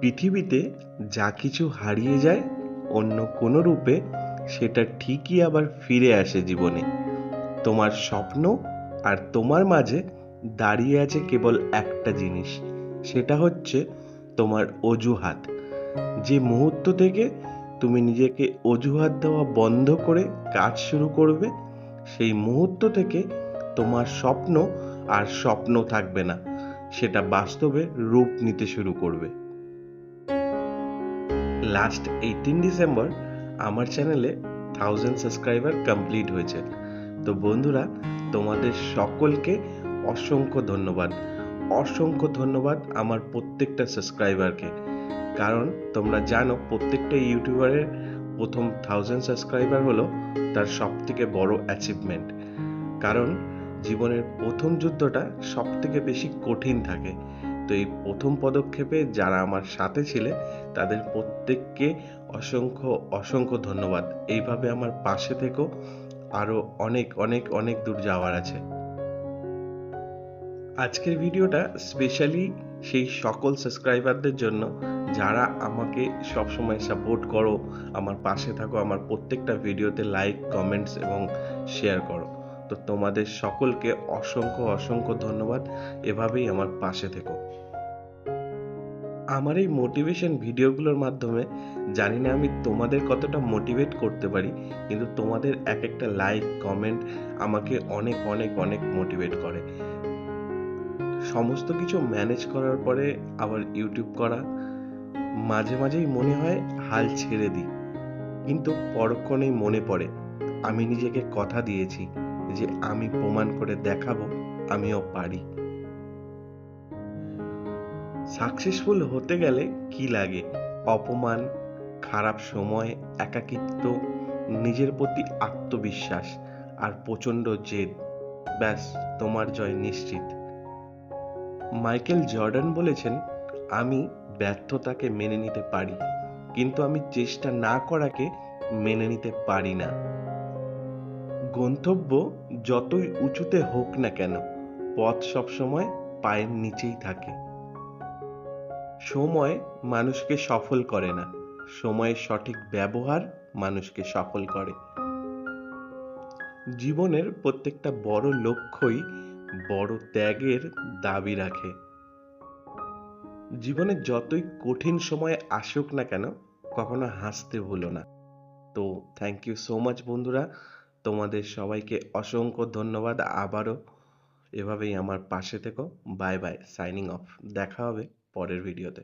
পৃথিবীতে যা কিছু হারিয়ে যায় অন্য কোনো রূপে, সেটা ঠিকই আবার ফিরে আসে জীবনে। তোমার স্বপ্ন আর তোমার মাঝে দাঁড়িয়ে আছে কেবল একটা জিনিস, সেটা হচ্ছে তোমার অজুহাত। যে মুহূর্ত থেকে তুমি নিজেকে অজুহাত দেওয়া বন্ধ করে কাজ শুরু করবে, সেই মুহূর্ত থেকে তোমার স্বপ্ন আর স্বপ্ন থাকবে না, সেটা বাস্তবে রূপ নিতে শুরু করবে। লাস্ট এইটিন ডিসেম্বর আমার চ্যানেলে থাউজেন্ড সাবস্ক্রাইবার কমপ্লিট হয়েছে। তো বন্ধুরা, তোমাদের সকলকে অসংখ্য ধন্যবাদ। অসংখ্য ধন্যবাদ আমার প্রত্যেকটা সাবস্ক্রাইবারকে কারণ তোমরা জানো, প্রত্যেকটা ইউটিউবারের প্রথম থাউজেন্ড সাবস্ক্রাইবার হলো তার সব থেকে বড় অ্যাচিভমেন্ট কারণ জীবনের প্রথম যুদ্ধটা সব থেকে বেশি কঠিন থাকে। তো এই প্রথম পদক্ষেপে যারা আমার সাথে ছিলে, তাদের প্রত্যেককে অসংখ্য অসংখ্য ধন্যবাদ। এইভাবে আমার পাশে থেকো। আরও অনেক অনেক অনেক দূর যাওয়ার আছে। আজকের ভিডিওটা স্পেশালি সেই সকল সাবস্ক্রাইবারদের জন্য। যারা আমাকে সবসময় সাপোর্ট করো, আমার পাশে থাকো, আমার প্রত্যেকটা ভিডিওতে লাইক কমেন্টস এবং শেয়ার করো। তো তোমাদের সকলকে অসংখ্য অসংখ্য ধন্যবাদ। এভাবেই আমার পাশে থেকো। আমার এই মোটিভেশন ভিডিওগুলোর মাধ্যমে জানি না আমি তোমাদের কতটা মোটিভেট করতে পারি, কিন্তু তোমাদের এক একটা লাইক কমেন্ট আমাকে অনেক অনেক অনেক মোটিভেট করে। সমস্ত কিছু ম্যানেজ করার পরে আবার ইউটিউব করা, মাঝে মাঝেই মনে হয় হাল ছেড়ে দিই। কিন্তু পরক্ষণেই মনে পড়ে, আমি নিজেকে কথা দিয়েছি। যে আমি প্রমাণ করে দেখাবো, আমিও পারি। সাকসেসফুল হতে গেলে কি লাগে? অপমান, খারাপ সময়, একাকিত্ব, নিজের প্রতি আত্মবিশ্বাস আর প্রচণ্ড জেদ। ব্যাস, তোমার জয় নিশ্চিত। মাইকেল জর্ডান বলেছেন, আমি ব্যর্থতাকে মেনে নিতে পারি, কিন্তু আমি চেষ্টা না করাকে মেনে নিতে পারি না। গন্তব্য যতই উঁচুতে হোক না কেন, পথ সবসময় পায়ের নিচেই থাকে। সময় মানুষকে সফল করে না, সময়ের সঠিক ব্যবহার মানুষকে সফল করে। জীবনের প্রত্যেকটা বড় লক্ষ্যই বড় ত্যাগের দাবি রাখে। জীবনে যতই কঠিন সময় আসুক না কেন, কখনো হাসতে ভুলো না। তো থ্যাংক ইউ সো মাচ বন্ধুরা। তোমাদের সবাইকে অসংখ্য ধন্যবাদ। আবারও এভাবেই আমার পাশে থেকো। Bye bye, signing off. দেখা হবে পরের ভিডিওতে।